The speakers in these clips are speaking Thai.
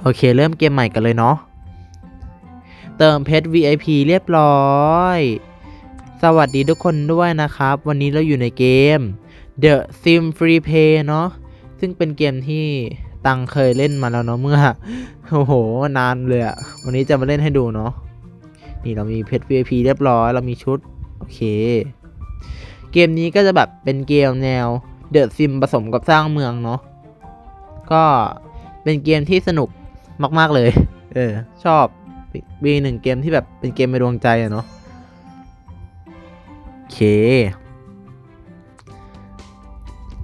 โอเค เริ่มเกมใหม่กันเลยเนาะ เติมเพชร VIP เรียบร้อย สวัสดีทุกคนด้วยนะครับ วันนี้เราอยู่ในเกม The Sim Free Play เนาะ ซึ่งเป็นเกมที่ตังเคยเล่นมาแล้วเนาะเมื่อ โอ้โห นานเลยอะวันนี้จะมาเล่นให้ดูเนาะ นี่เรามีเพชร VIP เรียบร้อย เรามีชุด โอเค เกมนี้ก็จะแบบเป็นเกมแนว The Sim ผสมกับสร้างเมืองเนาะ ก็ เป็นเกมที่สนุกมาก ๆ เลย เออ ชอบมีหนึ่งเกมที่แบบเป็นเกมในดวงใจอะเนาะโอเค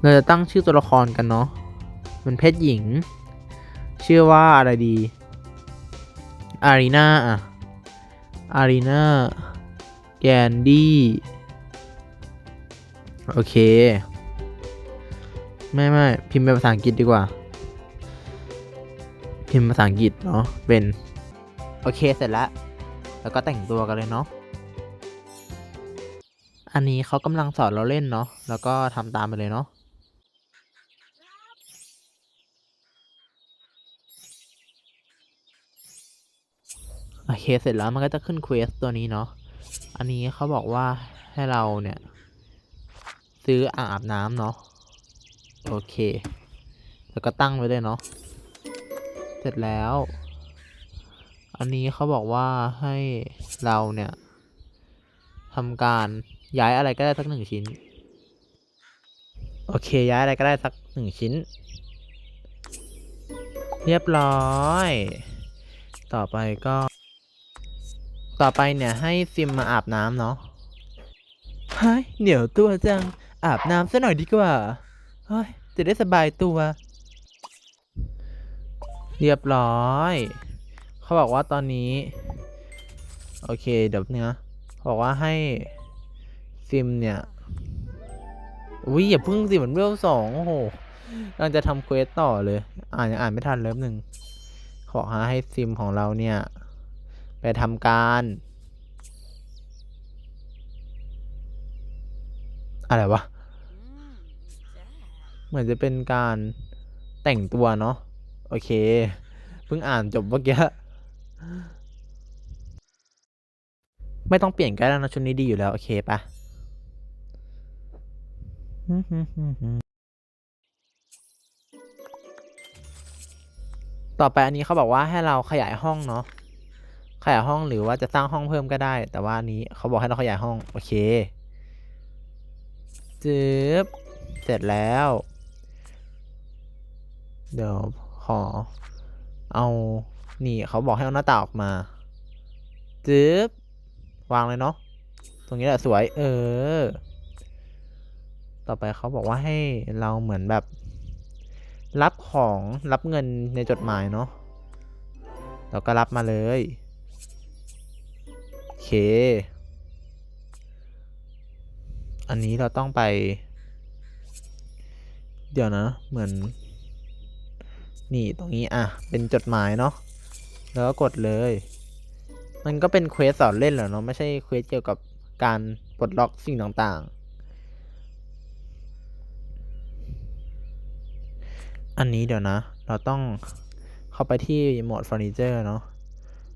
เราจะตั้งชื่อตัวละครกันเนาะเป็นเพศหญิง ชื่อว่าอะไรดี อารีนาอะอารีนาแกนดี้ โอเค ไม่ไม่พิมพ์เป็นภาษาอังกฤษดีกว่า พิมพ์ภาษาอังกฤษเนาะเป็น โอเคเสร็จแล้ว แล้วก็แต่งตัวกันเลยเนาะอันนี้เขากำลังสอนเราเล่นเนาะแล้วก็ทำตามไปเลยเนาะโอเคเสร็จแล้วมันก็จะขึ้นเควสตัวนี้เนาะ อันนี้เขาบอกว่าให้เราเนี่ย ซื้ออ่างอาบน้ำเนาะ โอเค แล้วก็ตั้งไว้เลยเนาะ ร็จแล้ว อันนี้เขาบอกว่าให้เราเนี่ยทำการย้ายอะไรก็ได้สักหนึ่งชิ้น โอเค ย้ายอะไรก็ได้สักหนึ่งชิ้น เรียบร้อย ต่อไปก็ ต่อไปเนี่ยให้ซิมมาอาบน้ำเนาะเฮ้ยเหนียวตัวจัง อาบน้ำซะหน่อยดีกว่า เฮ้ย จะได้สบายตัว เรียบร้อย เขาบอกว่าตอนนี้ โอเค เดี๋ยวเนื้อเขาบอกว่าให้ซิมเนี่ยอุ้ยอย่าพึ่งสิเหมันเวลสองโอ้โหกำลังจะทำเควสต่อเลย อ่านยังอ่านไม่ทันเริ่มหนึ่งขอให้ซิมของเราเนี่ย ไปทำการ อะไรวะ เหมือนจะเป็นการแต่งตัวเนาะ โอเค เพิ่งอ่านจบเมื่อกี้ ไม่ต้องเปลี่ยนก็ได้นะชุดนี้ดีอยู่แล้ว โอเคปะต่อไปอันนี้เขาบอกว่าให้เราขยายห้องเนาะ ขยายห้องหรือว่าจะสร้างห้องเพิ่มก็ได้ แต่ว่าอันนี้เขาบอกให้เราขยายห้อง โอเคจึบเสร็จแล้ว เดี๋ยว ขอ เอา นี่เขาบอกให้เอาหน้าต่างออกมาจึ๊บวางเลยเนาะ ตรงนี้แหละสวย เออ ต่อไปเขาบอกว่าให้เราเหมือนแบบ รับของรับเงินในจดหมายเนาะ เราก็รับมาเลย โอเค อันนี้เราต้องไป เดี๋ยวนะ เหมือน นี่ตรงนี้อะ เป็นจดหมายเนาะแล้วก็กดเลย มันก็เป็นเควสสอนเล่นเหรอเนาะไม่ใช่เควสเกี่ยวกับการปลดล็อกสิ่งต่างๆ อันนี้เดี๋ยวนะ เราต้องเข้าไปที่โหมดเฟอร์นิเจอร์เนาะ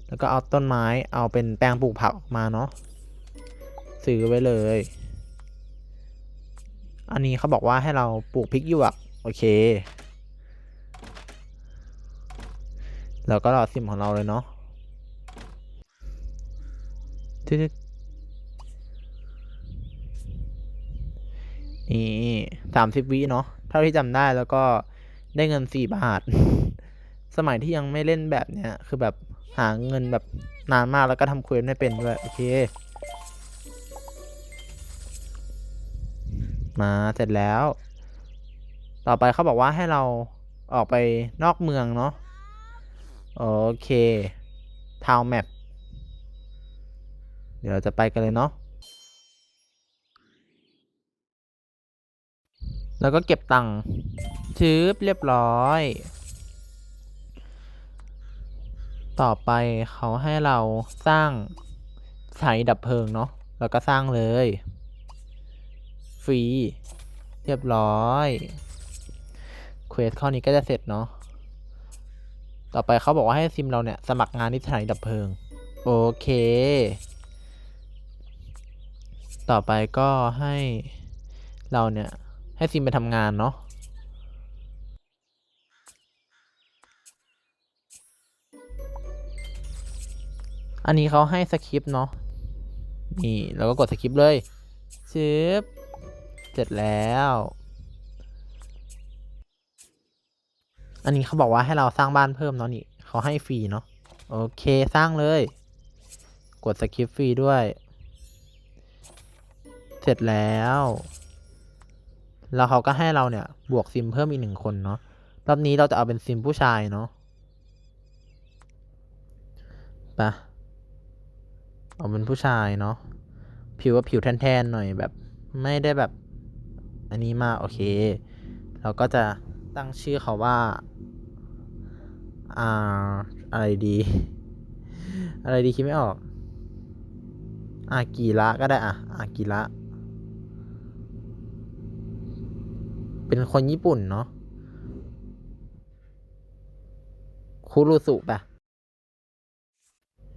แล้วก็เอาต้นไม้เอาเป็นแปลงปลูกผักออกมาเนาะซื้อไว้เลย อันนี้เขาบอกว่าให้เราปลูกพริกหยวกโอเค แล้วก็รอซิมของเราเลยเนาะทึดนี่สามสิบวิเนาะเท่าที่จำได้แล้วก็ได้เงินสี่บาท สมัยที่ยังไม่เล่นแบบเนี้ย คือแบบหาเงินแบบนานมากแล้วก็ทำเควสไม่เป็นด้วย โอเค มาเสร็จแล้ว ต่อไปเขาบอกว่าให้เราออกไปนอกเมืองเนาะ โอเคทาวแมปเดี๋ยวเราจะไปกันเลยเนาะแล้วก็เก็บตังค์ชืบเรียบร้อย ต่อไปเขาให้เราสร้างสานีดับเพลิงเนาะแล้วก็สร้างเลย ฟรี เรียบร้อย เควสข้อนี้ก็จะเสร็จเนาะ ต่อไปเขาบอกว่าให้ซิมเราเนี่ย สมัครงานที่สถานีดับเพลิง โอเค ต่อไปก็ให้เราเนี่ย ให้ซิมไปทำงานเนาะอันนี้เขาให้สคริปต์เนาะนี่เราก็กดสคริปต์เลยชึบเสร็จแล้ว อันนี้เขาบอกว่าให้เราสร้างบ้านเพิ่มเนาะนี่เขาให้ฟรีเนาะโอเคสร้างเลย กดสคริปต์ฟรีด้วย เสร็จแล้ว แล้วเขาก็ให้เราเนี่ย บวกซิมเพิ่มอีกหนึ่งคนเนาะรอบนี้เราจะเอาเป็นซิมผู้ชายเนาะไปะเอาเป็นผู้ชายเนาะผิวว่าผิวแทนๆหน่อยแบบ ไม่ได้แบบ อันนี้มาโอเค เราก็จะ ตั้งชื่อเขาว่า อ่า อะไรดี อะไรดีคิดไม่ออก อากีระก็ได้อะอากีระ เป็นคนญี่ปุ่นเนาะ คุรุสุปะ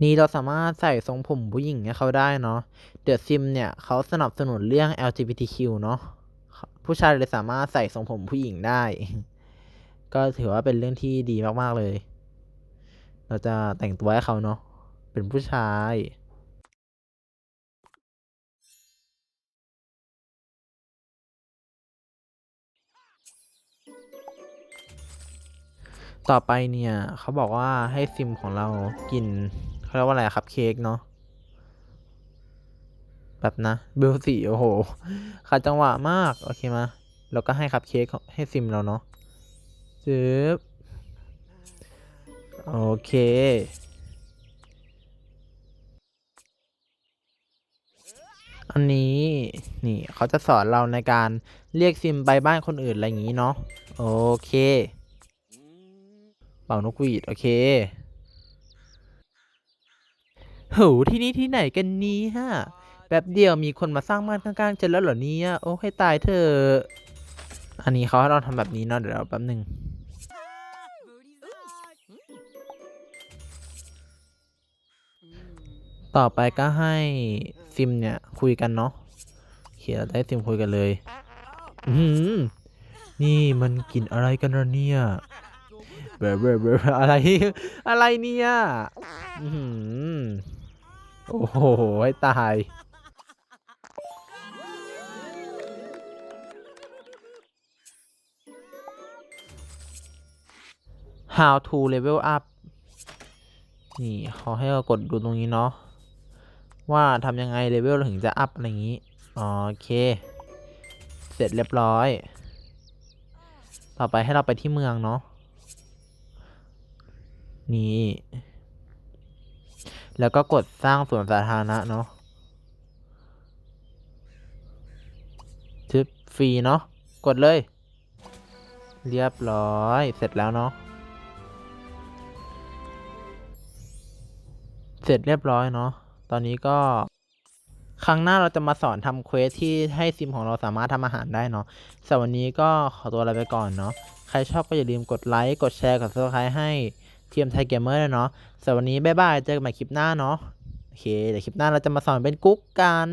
นี่เราสามารถใส่ทรงผมผู้หญิงให้เขาได้เนาะ เดอะซิมเนี่ย เขาสนับสนุนเรื่อง LGBTQ เนาะ ผู้ชายเลยสามารถใส่ทรงผมผู้หญิงได้ ก็ถือว่าเป็นเรื่องที่ดีมากๆเลย เราจะแต่งตัวให้เขาเนาะเป็นผู้ชายต่อไปเนี่ย เขาบอกว่าให้ซิมของเรากินเขาเรียกว่าอะไรครับเค้กเนาะ แบบนะเบลสี่โอ้โหขัดจังหวะมาก โอเคมาแล้วก็ให้คัพเค้กให้ซิมเราเนาะจึ๊บโอเค อันนี้นี่เขาจะสอนเราในการเรียกซิมไปบ้านคนอื่นอะไรอย่างนี้เนาะโอเค เป่านกหวีดโอเคโหที่นี่ที่ไหนกันนี้ฮะ แป๊บเดียวมีคนมาสร้างบ้านข้างๆเจนแล้วเหรอเนี่ยโอ้ให้ตายเถอะอันนี้เขาให้เราทำแบบนี้เนาะเดี๋ยวเราแป๊บหนึ่งต่อไปก็ให้ซิมเนี่ยคุยกันเนาะเคเราจะให้ซิมคุยกันเลย อือหือนี่มันกลิ่นอะไรกันนะเนี่ยเบร์เบอร์เบร์อะไร อะไรเนี่ย อือหือโอ้โห ให้ตาย how to level up นี่เขาให้เรากดดูตรงนี้เนาะว่าทำยังไงเลเวลถึงจะอัพอะไรอย่างนี้โอเค เสร็จเรียบร้อย ต่อไปให้เราไปที่เมืองเนาะนี่ แล้วก็กดสร้างสวนสาธารณะเนาะทึบฟรีเนาะกดเลย เรียบร้อยเสร็จแล้วเนาะ เสร็จเรียบร้อยเนาะ ตอนนี้ก็ ครั้งหน้าเราจะมาสอนทำเควสที่ให้ซิมของเราสามารถทำอาหารได้เนาะสำหรับวันนี้ก็ขอตัวลาไปก่อนเนาะ ใครชอบก็อย่าลืมกดไลค์ กดแชร์ กดซับสไครต์ให้เทียมไทยเกมเมอร์ด้วยเนาะสำหรับวันนี้บ๊ายบาย เจอกันใหม่คลิปหน้าเนาะ โอเค เดี๋ยวคลิปหน้าเราจะมาสอนเป็นกุ๊กกัน